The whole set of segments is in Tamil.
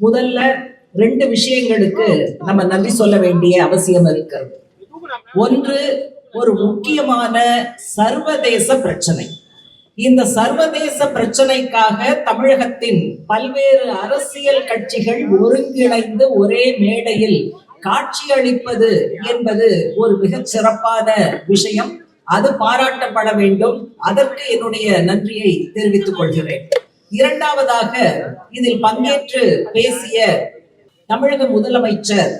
முதல்ல ரெண்டு விஷயங்களுக்கு நம்ம நன்றி சொல்ல வேண்டிய அவசியம் இருக்கிறது. ஒன்று ஒரு முக்கியமான சர்வதேச பிரச்சனை. இந்த சர்வதேச பிரச்சனைக்காக தமிழகத்தின் பல்வேறு அரசியல் கட்சிகள் ஒருங்கிணைந்து ஒரே மேடையில் காட்சியளிப்பது என்பது ஒரு மிகச் சிறப்பான விஷயம். அது பாராட்டப்பட வேண்டும். அதற்கு என்னுடைய நன்றியை தெரிவித்துக் கொள்கிறேன். இரண்டாவதாக இதில் பங்கேற்று பேசிய தமிழக முதலமைச்சர்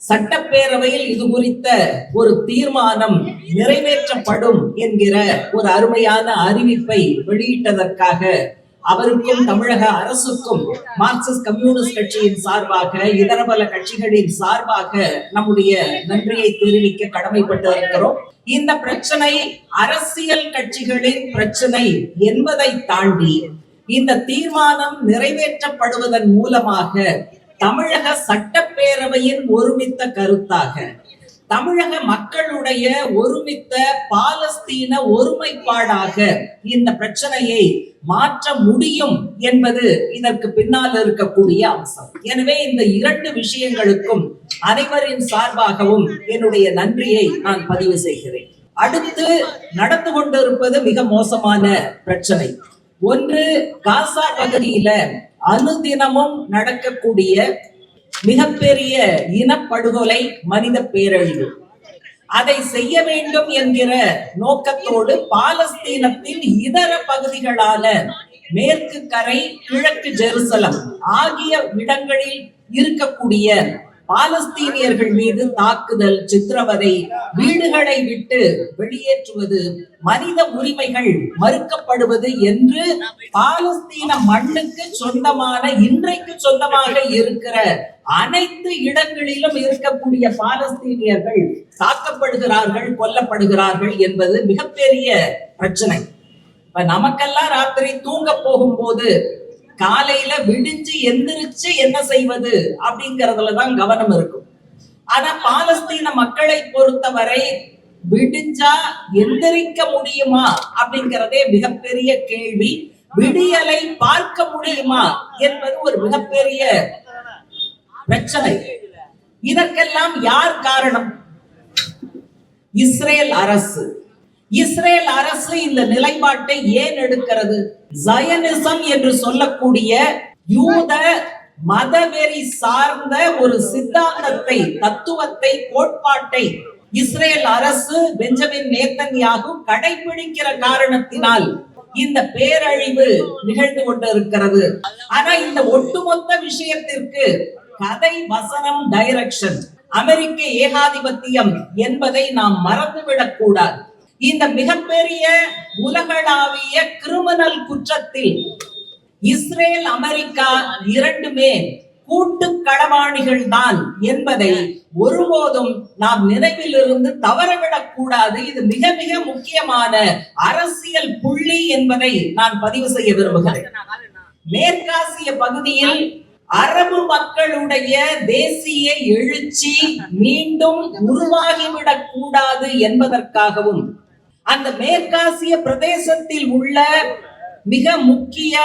சட்டப்பேரவையில் இது குறித்த ஒரு தீர்மானம் நிறைவேற்றப்படும் என்கிற ஒரு அருமையான அறிவிப்பை வெளியிட்டதற்காக அவருக்கும் தமிழக அரசுக்கும் மார்க்சிஸ்ட் கம்யூனிஸ்ட் கட்சியின் சார்பாக இதர பல கட்சிகளின் சார்பாக நம்முடைய நன்றியை தெரிவிக்க கடமைப்பட்டிருக்கிறோம். இந்த பிரச்சனை அரசியல் கட்சிகளின் பிரச்சனை என்பதை தாண்டி இந்த தீர்மானம் நிறைவேற்றப்படுவதன் மூலமாக தமிழக சட்டப்பேரவையின் ஒருமித்த கருத்தாக தமிழக மக்களுடைய ஒருமித்த பாலஸ்தீன ஒருமைப்பாடாக இந்த பிரச்சனையை மாற்ற முடியும் என்பது இதற்கு பின்னால் இருக்கக்கூடிய அம்சம். எனவே இந்த இரண்டு விஷயங்களுக்கும் அனைவரின் சார்பாகவும் என்னுடைய நன்றியை நான் பதிவு செய்கிறேன். அடுத்து நடந்து கொண்டிருப்பது மிக மோசமான பிரச்சனை. ஒன்று காசா பகுதியில அனுதினமும் நடக்கக்கூடிய மிகப்பெரிய இனப்படுகொலை மனித பேரழிவு. அதை செய்ய வேண்டும் என்கிற நோக்கத்தோடு பாலஸ்தீனத்தின் இதர பகுதிகளான மேற்கு கரை கிழக்கு ஜெருசலம் ஆகிய இடங்களில் இருக்கக்கூடிய பாலஸ்தீனியர்கள் மீது தாக்குதல் சித்திரவதை வீடுகளை விட்டு வெளியேற்றுவது மனித உரிமைகள் மறுக்கப்படுவது என்று பாலஸ்தீன மண்ணுக்கு சொந்தமான இன்றைக்கு சொந்தமாக இருக்கிற அனைத்து இடங்களிலும் இருக்கக்கூடிய பாலஸ்தீனியர்கள் தாக்கப்படுகிறார்கள் கொல்லப்படுகிறார்கள் என்பது மிகப்பெரிய பிரச்சனை. இப்ப நமக்கெல்லாம் ராத்திரி தூங்க போகும்போது காலையில விடிஞ்சு எந்திரிச்சு என்ன செய்வது? அப்படிங்கறதுலதான் கவனம் இருக்கும். ஆனா பாலஸ்தீன மக்களை பொறுத்தவரை விடிஞ்சா எந்திரிக்க முடியுமா? அப்படிங்கிறதே மிகப்பெரிய கேள்வி. விடியலை பார்க்க முடியுமா? என்பது ஒரு மிகப்பெரிய பிரச்சனை. இதற்கெல்லாம் யார் காரணம்? இஸ்ரேல் அரசு. இஸ்ரேல் அரசு இந்த நிலைப்பாட்டை ஏன் எடுக்கிறது? ஜயனிசம் என்று சொல்லக்கூடிய யூத மதவெறி சார்ந்த ஒரு சித்தாந்தத்தை தத்துவத்தை கோட்பாட்டை இஸ்ரேல் அரசு பெஞ்சமின் நேத்தன்யாகு கடைபிடிக்கிற காரணத்தினால் இந்த பேரழிவு நிகழ்ந்து கொண்டிருக்கிறது. ஆனா இந்த ஒட்டுமொத்த விஷயத்திற்கு கதை வசனம் டைரக்ஷன் அமெரிக்க ஏகாதிபத்தியம் என்பதை நாம் மறந்துவிடக் கூடாது இந்த மிகப்பெரிய உலகளாவிய கிரிமினல் குற்றத்தில் இஸ்ரேல் அமெரிக்கா இரண்டுமே கூட்டு களவாணிகள் தான் என்பதை ஒருபோதும் நாம் நினைவில் இருந்து தவறவிடக் கூடாது. இது மிக மிக முக்கியமான அரசியல் புள்ளி என்பதை நான் பதிவு செய்ய விரும்புகிறேன். மேற்காசிய பகுதியில் அரபு மக்களுடைய தேசிய எழுச்சி மீண்டும் உருவாகிவிடக் கூடாது என்பதற்காகவும் அந்த மேற்காசிய பிரதேசத்தில் உள்ள மிக முக்கிய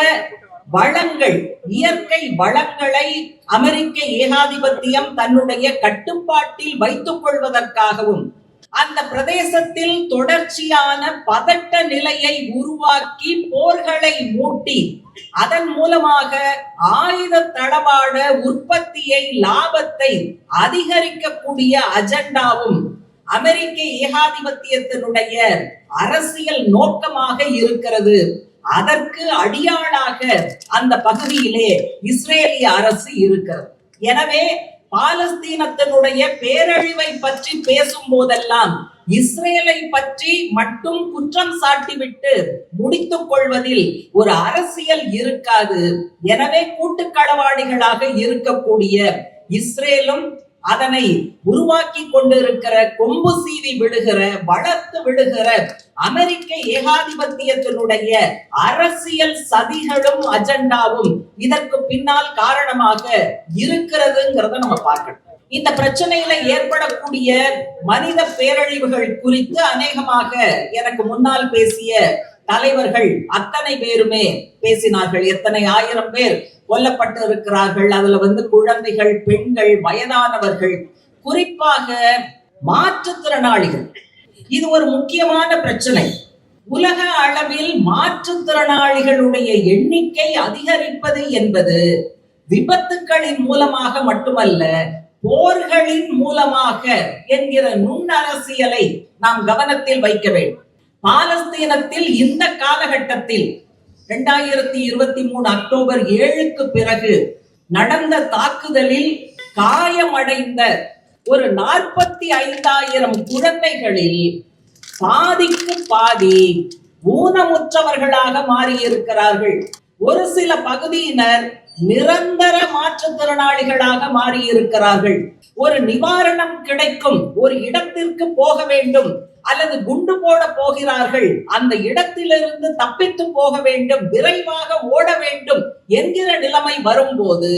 வளங்கள் இயற்கை வளங்களை அமெரிக்க ஏகாதிபத்தியம் தன்னுடைய கட்டுப்பாட்டில் வைத்துக் கொள்வதற்காகவும் அந்த பிரதேசத்தில் தொடர்ச்சியான பதட்ட நிலையை உருவாக்கி போர்களை மூட்டி அதன் மூலமாக ஆயுத தளவாட உற்பத்தியை லாபத்தை அதிகரிக்கக்கூடிய அஜெண்டாவும் அமெரிக்க ஏகாதிபத்தியத்தினுடைய அரசியல் நோக்கமாக இருக்கிறது. அதற்கு அடியாளாக அந்த பகுதியிலே இஸ்ரேலிய அரசு இருக்கிறது. எனவே பாலஸ்தீனத்தினுடைய பேரழிவை பற்றி பேசும் போதெல்லாம் இஸ்ரேலை பற்றி மட்டும் குற்றம் சாட்டிவிட்டு முடித்துக் கொள்வதில் ஒரு அரசியல் இருக்காது. எனவே கூட்டுக்களவாடிகளாக இருக்கக்கூடிய இஸ்ரேலும் அதனை உருவாக்கி கொண்டிருக்கிற கொம்பு சீவி விடுகிற வளர்த்து விடுகிற அமெரிக்க ஏகாதிபத்தியத்தினுடைய அரசியல் சதிகளும் அஜெண்டாவும் இதற்கு பின்னால் காரணமாக இருக்கிறதுங்கிறத நம்ம பார்க்கணும். இந்த பிரச்சனையில ஏற்படக்கூடிய மனித பேரழிவுகள் குறித்து அநேகமாக எனக்கு முன்னால் பேசிய தலைவர்கள் அத்தனை பேருமே பேசினார்கள். எத்தனை ஆயிரம் பேர் கொல்லப்பட்டு இருக்கிறார்கள் அதுல வந்து குழந்தைகள் பெண்கள் வயதானவர்கள். குறிப்பாக மாற்றுத்திறனாளிகள். இது ஒரு முக்கியமான பிரச்சனை. உலக அளவில் மாற்றுத்திறனாளிகளுடைய எண்ணிக்கை அதிகரிப்பது என்பது விபத்துக்களின் மூலமாக மட்டுமல்ல போர்களின் மூலமாக என்கிற நுண்ணரசியலை நாம் கவனத்தில் வைக்க வேண்டும். பாலஸ்தீனத்தில் இந்த காலகட்டத்தில் இரண்டாயிரத்தி இருபத்தி மூணு அக்டோபர் ஏழுக்கு பிறகு நடந்த தாக்குதலில் காயமடைந்த ஒரு நாற்பத்தி ஐந்தாயிரம் குழந்தைகளில் பாதிக்கு பாதி ஊனமுற்றவர்களாக மாறியிருக்கிறார்கள். ஒரு சில பகுதியினர் நிரந்தர மாற்றுத்திறனாளிகளாக மாறியிருக்கிறார்கள். ஒரு நிவாரணம் கிடைக்கும் ஒரு இடத்திற்கு போக வேண்டும் அல்லது குண்டு போட போகிறார்கள். அந்த இடத்திலிருந்து தப்பித்து போக வேண்டும் விரைவாக ஓட வேண்டும் என்கிற நிலைமை வரும்போது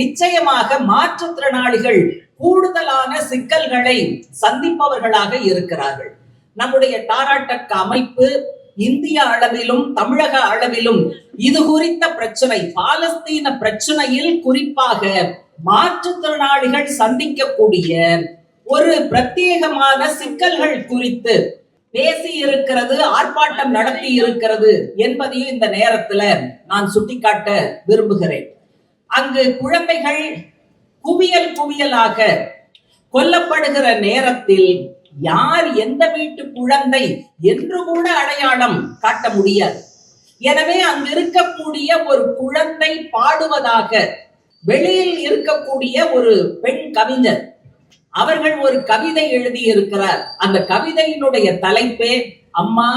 நிச்சயமாக மாற்றுத்திறனாளிகள் கூடுதலான சிக்கல்களை சந்திப்பவர்களாக இருக்கிறார்கள். நம்முடைய டாராட்டக் அமைப்பு இந்திய அளவிலும் தமிழக அளவிலும் இது குறித்த பிரச்சனை பாலஸ்தீன பிரச்சனையில் குறிப்பாக மாற்றுத்திறனாளிகள் சந்திக்கக்கூடிய ஒரு பிரத்யேகமான சிக்கல்கள் குறித்து பேசி இருக்கிறது ஆர்ப்பாட்டம் நடத்தி இருக்கிறது என்பதையும் இந்த நேரத்துல நான் சுட்டிக்காட்ட விரும்புகிறேன். அங்கு குழந்தைகள் குவியல் குவியலாக கொல்லப்படுகிற நேரத்தில் யார் எந்த வீட்டு குழந்தை என்று கூட அடையாளம் காட்ட முடியாது. எனவே அங்கு இருக்கக்கூடிய ஒரு குழந்தை பாடுவதாக வெளியில் இருக்கக்கூடிய ஒரு பெண் கவிஞர் அவர்கள் ஒரு கவிதை எழுதி இருக்கிறார் அந்த கவிதையினுடைய தலைப்பே அம்மா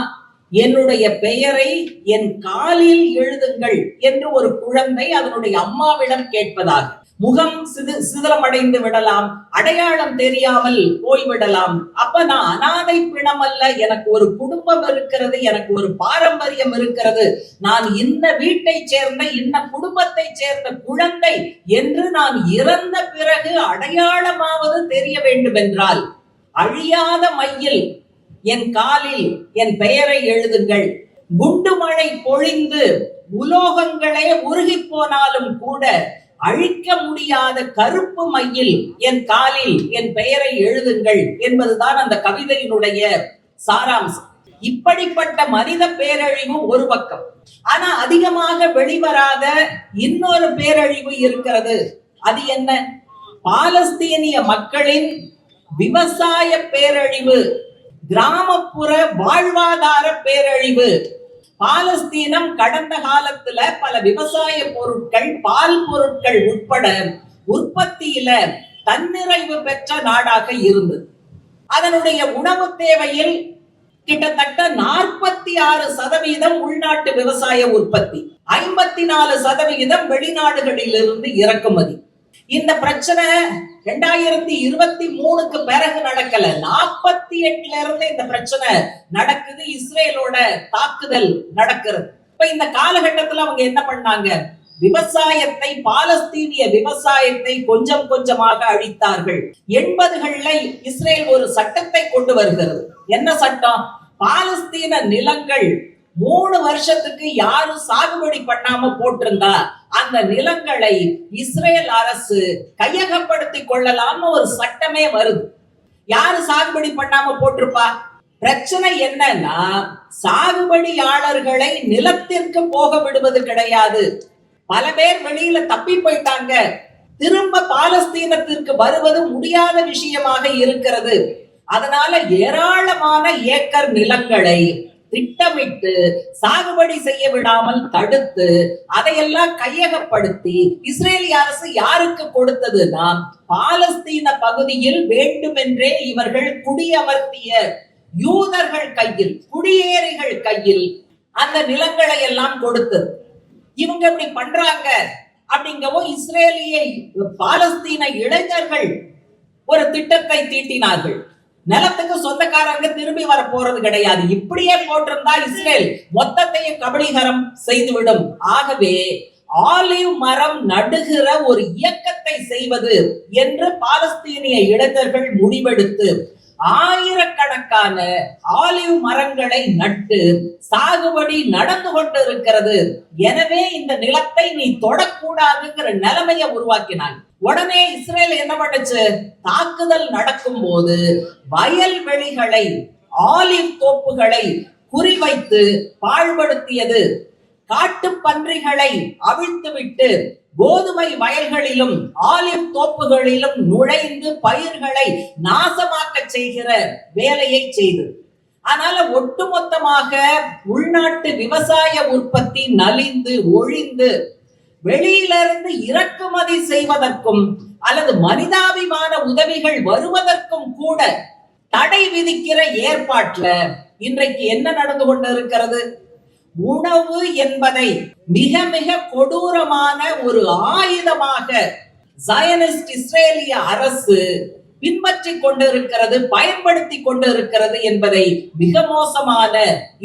என்னுடைய பெயரை என் காலில் எழுதுங்கள் என்று ஒரு குழந்தை அதனுடைய அம்மாவிடம் கேட்பதாக. முகம் சிது சிதறமடைந்து விடலாம். அடையாளம் தெரியாமல் போய்விடலாம். அப்ப நான் அனாதை பிணம் அல்ல எனக்கு ஒரு குடும்பம் இருக்கிறது. எனக்கு ஒரு பாரம்பரியம் இருக்கிறது. நான் இந்த வீட்டை சேர்ந்த இன்ன குடும்பத்தை சேர்ந்த குழந்தை என்று நான் இறந்த பிறகு அடையாளமாவது தெரிய வேண்டும் என்றால் அழியாத மையில் என் காலில் என் பெயரை எழுதுங்கள். குண்டு மழை பொழிந்து உலோகங்களே உருகி போனாலும் கூட அழிக்க முடியாத கருப்பு மையில் என் காலில் என் பெயரை எழுதுங்கள் என்பதுதான் அந்த கவிதையினுடைய சாராம்சம். இப்படிப்பட்ட மனித பேரழிவு ஒரு பக்கம். ஆனா அதிகமாக வெளிவராத இன்னொரு பேரழிவு இருக்கிறது. அது என்ன? பாலஸ்தீனிய மக்களின் விவசாய பேரழிவு கிராமப்புற வாழ்வாதார பேரழிவு. பாலஸ்தீனம் கடந்த காலத்துல பல விவசாய பொருட்கள் பால் பொருட்கள் உட்பட உற்பத்தியில தன்னிறைவு பெற்ற நாடாக இருந்தது. அதனுடைய உணவு தேவையில் கிட்டத்தட்ட நாற்பத்தி ஆறு சதவீதம் உள்நாட்டு விவசாய உற்பத்தி ஐம்பத்தி நாலு சதவிகிதம் வெளிநாடுகளிலிருந்து இறக்குமதி. இந்த பிரச்சனை ரெண்டாயிரத்தி இருபத்தி மூணுக்கு பிறகு நடக்கல. நாற்பத்தி எட்டுல இருந்து இந்த பிரச்சனை நடக்குது. இஸ்ரேலோட தாக்குதல் நடக்கிறது. இப்ப இந்த காலகட்டத்துல அவங்க என்ன பண்ணாங்க? விவசாயத்தை பாலஸ்தீனிய விவசாயத்தை கொஞ்சம் கொஞ்சமாக அழித்தார்கள். எண்பதுகள்ல இஸ்ரேல் ஒரு சட்டத்தை கொண்டு வருகிறது. என்ன சட்டம்? பாலஸ்தீன நிலங்கள் மூணு வருஷத்துக்கு யாரும் சாகுபடி பண்ணாம போட்டிருந்தா அந்த நிலங்களை இஸ்ரேல் அரசு கையகப்படுத்தி கொள்ளலாம்னு ஒரு சட்டமே வருது. யாரு சாகுபடி பண்ணாம போட்டிருப்பா? பிரச்சனை என்னன்னா சாகுபடியாளர்களை நிலத்திற்கு போக விடுவது கிடையாது. பல பேர் வெளியில தப்பி போயிட்டாங்க. திரும்ப பாலஸ்தீனத்திற்கு வருவது முடியாத விஷயமாக இருக்கிறது. அதனால ஏராளமான ஏக்கர் நிலங்களை திட்டமிட்டு சாகுபடி செய்ய விடாமல் தடுத்து அதையெல்லாம் கையகப்படுத்தி இஸ்ரேலிய அரசு யாருக்கு கொடுத்ததுன்னா பாலஸ்தீன பகுதியில் வேண்டுமென்றே இவர்கள் குடியமர்த்திய யூதர்கள் கையில் குடியேறிகள் கையில் அந்த நிலங்களை எல்லாம் கொடுத்தது. இவங்க இப்படி பண்றாங்க அப்படிங்கவும் இஸ்ரேலிய பாலஸ்தீன இளைஞர்கள் ஒரு திட்டத்தை தீட்டினார்கள். நிலத்துக்கு சொந்தக்காரங்க திரும்பி வர போறது கிடையாது. இப்படியே போட்டிருந்தா இஸ்ரேல் மொத்தத்தையும் கபலீகரம் செய்துவிடும். ஆகவே ஆலிவ் மரம் நடுகிற ஒரு இயக்கத்தை செய்வது என்று பாலஸ்தீனிய இளைஞர்கள் முடிவெடுத்து ஆயிரக்கணக்கான ஆலிவ் மரங்களை நட்டு சாகுபடி நடந்து கொண்டு இருக்கிறது எனவே இந்த நிலத்தை நீ தொடக்கூடாதுங்கிற நிலைமையை உருவாக்கினாங்க உடனே இஸ்ரேல் என்ன பண்ணுச்சு? தாக்குதல் நடக்கும் போது வயல்வெளிகளை ஆலிவ் தோப்புகளை குறிவைத்து பாழ்படுத்தியது. காட்டு பன்றிகளை அவிழ்த்துவிட்டு கோதுமை வயல்களிலும் ஆலிவ் தோப்புகளிலும் நுழைந்து பயிர்களை நாசமாக்க செய்கிற வேலையை செய்தது அதனால ஒட்டுமொத்தமாக உள்நாட்டு விவசாய உற்பத்தி நலிந்து ஒழிந்து வெளியிலிருந்து இறக்குமதி செய்வதற்கும் அல்லது மனிதாபிமான உதவிகள் வருவதற்கும் கூட தடை விதிக்கிற ஏற்பாட்டுல இன்றைக்கு என்ன நடந்து கொண்டிருக்கிறது? உணவு என்பதை மிக மிக கொடூரமான ஒரு ஆயுதமாக ஜயனிஸ்ட் இஸ்ரேலிய அரசு பின்பற்றி கொண்டிருக்கிறது பயன்படுத்தி கொண்டிருக்கிறது என்பதை மிக மோசமான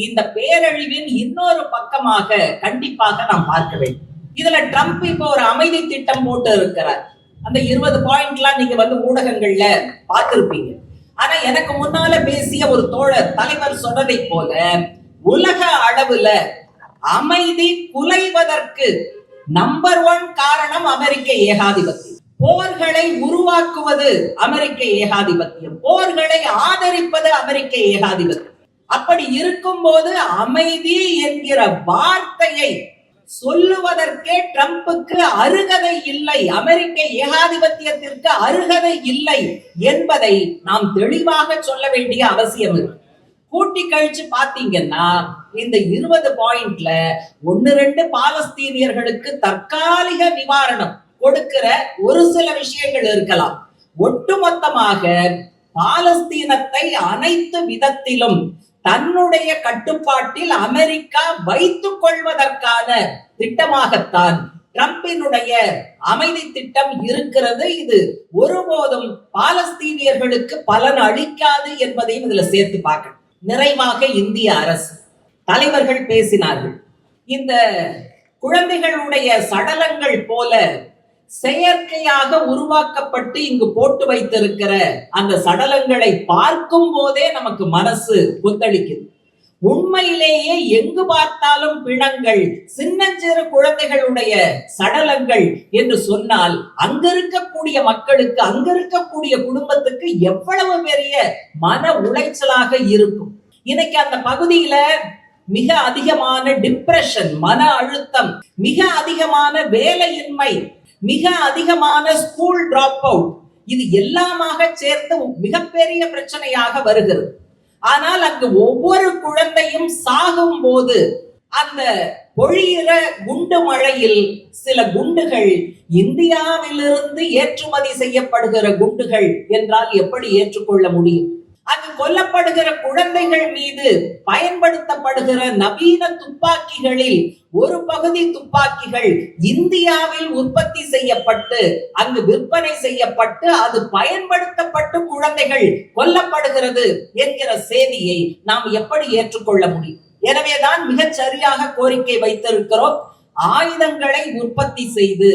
இந்த பேரழிவின் இன்னொரு பக்கமாக கண்டிப்பாக நாம் பார்க்க வேண்டும். இதுல ட்ரம்ப் இப்போ ஒரு அமைதி திட்டம் போட்டு இருக்கிறார். அந்த இருபது பாயிண்ட்லாம் நீங்க வந்து ஊடகங்கள்ல பார்த்திருப்பீங்க. ஆனா எனக்கு முன்னால பேசிய ஒரு தோழர் தலைவர் சொன்னதை போல உலக அளவுல அமைதி குலைவதற்கு நம்பர் ஒன் காரணம் அமெரிக்க ஏகாதிபத்தியம். போர்களை உருவாக்குவது அமெரிக்க ஏகாதிபத்தியம். போர்களை ஆதரிப்பது அமெரிக்க ஏகாதிபத்தியம். அப்படி இருக்கும்போது அமைதி என்கிற வார்த்தையை சொல்லுவதற்கே ட்ரம்புக்கு அருகதை இல்லை. அமெரிக்க ஏகாதிபத்தியத்திற்கு அருகதை இல்லை என்பதை நாம் தெளிவாக சொல்ல வேண்டிய அவசியம் இருக்கு. கூட்டி கழிச்சு பாத்தீங்கன்னா இந்த இருபது பாயிண்ட்ல ஒன்னு ரெண்டு பாலஸ்தீனியர்களுக்கு தற்காலிக நிவாரணம் கொடுக்கிற ஒரு சில விஷயங்கள் இருக்கலாம். ஒட்டுமொத்தமாக பாலஸ்தீனத்தை அனைத்து விதத்திலும் தன்னுடைய கட்டுப்பாட்டில் அமெரிக்கா வைத்துக் கொள்வதற்கான திட்டமாகத்தான் டிரம்பினுடைய அமைதி திட்டம் இருக்கிறது. இது ஒருபோதும் பாலஸ்தீனியர்களுக்கு பலன் அளிக்காது என்பதையும் இதுல சேர்த்து பார்க்கணும். நிறைவாக இந்திய அரசு. தலைவர்கள் பேசினார்கள். இந்த குழந்தைகளுடைய சடலங்கள் போல செயற்கையாக உருவாக்கப்பட்டு இங்கு போட்டு வைத்திருக்கிற அந்த சடலங்களை பார்க்கும் போதே நமக்கு மனசு கொந்தளிக்குது. உண்மையிலேயே எங்கு பார்த்தாலும் பிணங்கள் சின்னஞ்சிறு குழந்தைகளுடைய சடலங்கள் என்று சொன்னால் அங்க இருக்கக்கூடிய மக்களுக்கு அங்க இருக்கக்கூடிய குடும்பத்துக்கு எவ்வளவு பெரிய மன உளைச்சலாக இருக்கும். இன்னைக்கு அந்த பகுதியில மிக அதிகமான டிப்ரெஷன் மன அழுத்தம் மிக அதிகமான வேலையின்மை மிக அதிகமான ஸ்கூல் டிராப் அவுட் இது எல்லாமாக சேர்த்து மிகப்பெரிய பிரச்சனையாக வருகிறது. ஆனால் அங்கு ஒவ்வொரு குழந்தையும் சாகும் போது அந்த பொழியிற குண்டு மழையில் சில குண்டுகள் இந்தியாவிலிருந்து ஏற்றுமதி செய்யப்படுகிற குண்டுகள் என்றால் எப்படி ஏற்றுக்கொள்ள முடியும்? அங்கு கொல்லப்படுகிற குழந்தைகள் மீது பயன்படுத்தப்படுகிற நவீன துப்பாக்கிகளில் ஒரு பகுதி துப்பாக்கிகள் இந்தியாவில் உற்பத்தி செய்யப்பட்டு அங்கு விற்பனை செய்யப்பட்டு அது பயன்படுத்தப்பட்டு குழந்தைகள் கொல்லப்படுகிறது என்கிற செய்தியை நாம் எப்படி ஏற்றுக்கொள்ள முடியும்? எனவேதான் மிகச் சரியாக கோரிக்கை வைத்திருக்கிறோம். ஆயுதங்களை உற்பத்தி செய்து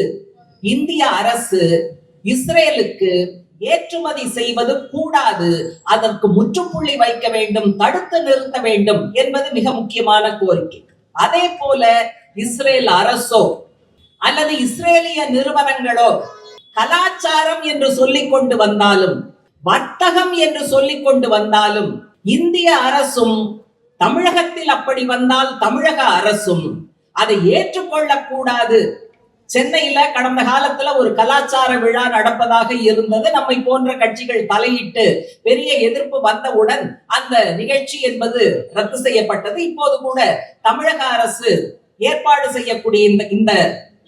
இந்திய அரசு இஸ்ரேலுக்கு ஏற்றுமதி செய்வது கூடாது. அதற்கு முற்றுப்புள்ளி வைக்க வேண்டும் தடுத்து நிறுத்த வேண்டும் என்பது மிக முக்கியமான கோரிக்கை. அதே போல இஸ்ரேல் அரசோ அல்லது இஸ்ரேலிய நிறுவனங்களோ கலாச்சாரம் என்று சொல்லிக் கொண்டு வந்தாலும் வர்த்தகம் என்று சொல்லிக் கொண்டு வந்தாலும் இந்திய அரசும் தமிழகத்தில் அப்படி வந்தால் தமிழக அரசும் அதை ஏற்றுக்கொள்ளக் கூடாது சென்னையில கடந்த காலத்துல ஒரு கலாச்சார விழா நடப்பதாக இருந்தது. நம்மை போன்ற கட்சிகள் தலையிட்டு பெரிய எதிர்ப்பு வந்தவுடன் அந்த நிகழ்ச்சி என்பது ரத்து செய்யப்பட்டது. இப்போது கூட தமிழக அரசு ஏற்பாடு செய்யக்கூடிய இந்த இந்த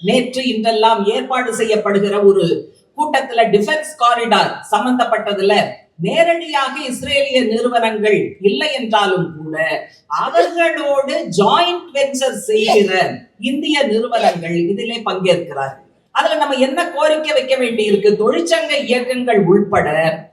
நேற்று இன்றெல்லாம் ஏற்பாடு செய்யப்படுகிற ஒரு கூட்டத்துல டிஃபென்ஸ் காரிடார் சம்பந்தப்பட்டதுல நேரடியாக இஸ்ரேலிய நிறுவனங்கள் இல்லை என்றாலும் கூட அவர்களோடு ஜாயிண்ட் வெஞ்சர் செய்கிற இந்திய நிறுவனங்கள் இதிலே பங்கேற்கிறார்கள். அதுல நம்ம என்ன கோரிக்கை வைக்க வேண்டி இருக்கு தொழிற்சங்க இயக்கங்கள் உள்பட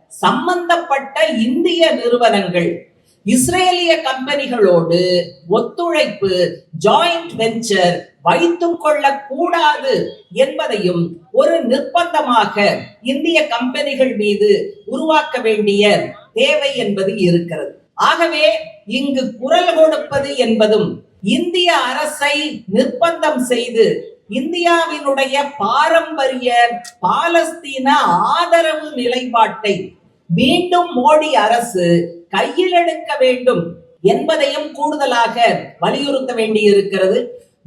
சம்பந்தப்பட்ட இந்திய நிறுவனங்கள் இஸ்ரேலிய கம்பெனிகளோடு ஒத்துழைப்பு ஜாயிண்ட் வெஞ்சர் வைத்துக் கொள்ள கூடாது என்பதையும் ஒரு நிர்பந்தமாக இந்திய கம்பெனிகள் மீது உருவாக்க வேண்டிய தேவை என்பது இருக்கிறது. ஆகவே இங்கு குரல் கொடுப்பது என்பதும் இந்திய அரசை நிர்பந்தம் செய்து இந்தியாவினுடைய பாரம்பரிய பாலஸ்தீன ஆதரவு நிலைப்பாட்டை மீண்டும் மோடி அரசு கையில் எடுக்க வேண்டும் என்பதையும் கூடுதலாக வலியுறுத்த வேண்டியிருக்கிறது.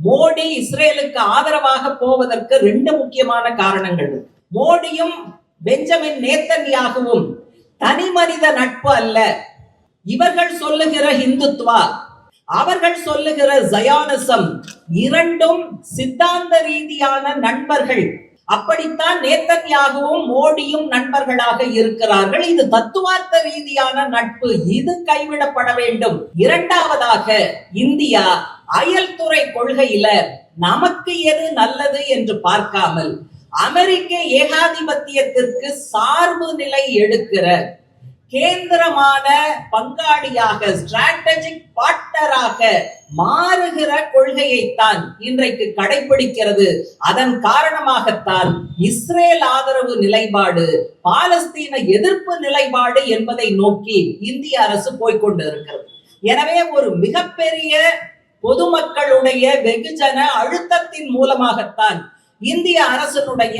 மோடி இஸ்ரேலுக்கு ஆதரவாக போவதற்கு ரெண்டு முக்கியமான காரணங்கள் மோடியும் பெஞ்சமின் நேத்தன்யாகவும் தனி மனித நட்பு அல்ல. இவர்கள் சொல்லுகிற இந்துத்வா அவர்கள் சொல்லுகிற ஜயானசம் இரண்டும் சித்தாந்த ரீதியான நண்பர்கள். அப்படித்தான் நேத்தன்யாகவும் மோடியும் நண்பர்களாக இருக்கிறார்கள். இது தத்துவார்த்த ரீதியான நட்பு. இது கைவிடப்பட வேண்டும். இரண்டாவதாக இந்தியா அயல்துறை கொள்கையில நமக்கு எது நல்லது என்று பார்க்காமல் அமெரிக்க ஏகாதிபத்தியத்திற்கு சார்பு நிலை எடுக்கிற கேந்திரமான பங்காளியாக ஸ்ட்ராட்டஜிக் பார்ட்னராக மாறுகிற கொள்கையைத்தான் இன்றைக்கு கடைபிடிக்கிறது அதன் காரணமாகத்தான் இஸ்ரேல் ஆதரவு நிலைப்பாடு பாலஸ்தீன எதிர்ப்பு நிலைப்பாடு என்பதை நோக்கி இந்திய அரசு போய்கொண்டு இருக்கிறது எனவே ஒரு மிகப்பெரிய பொதுமக்களுடைய வெகுஜன அழுத்தத்தின் மூலமாகத்தான் இந்திய அரசனுடைய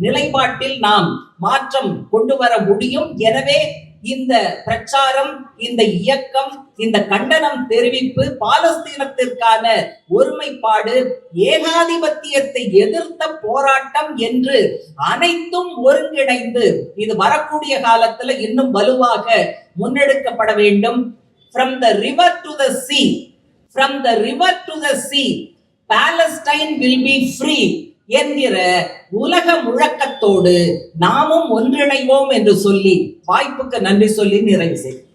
நிலைப்பாட்டில் நாம் மாற்றம் கொண்டு வர முடியும். எனவே இந்த பிரச்சாரம் இந்த இயக்கம் இந்த கண்டனம் தெரிவிப்பு பாலஸ்தீனத்திற்கான ஒருமைப்பாடு ஏகாதிபத்தியத்தை எதிர்த்த போராட்டம் என்று அனைத்தும் ஒருங்கிணைந்து இது வரக்கூடிய காலத்துல இன்னும் வலுவாக முன்னெடுக்கப்பட வேண்டும். From the river to the sea from the river to the sea Palestine will be free என்கிற உலக முழக்கத்தோடு நாமும் ஒன்றிணைவோம் என்று சொல்லி வாய்ப்புக்கு நன்றி சொல்லி நிறைவு செய்கிறேன்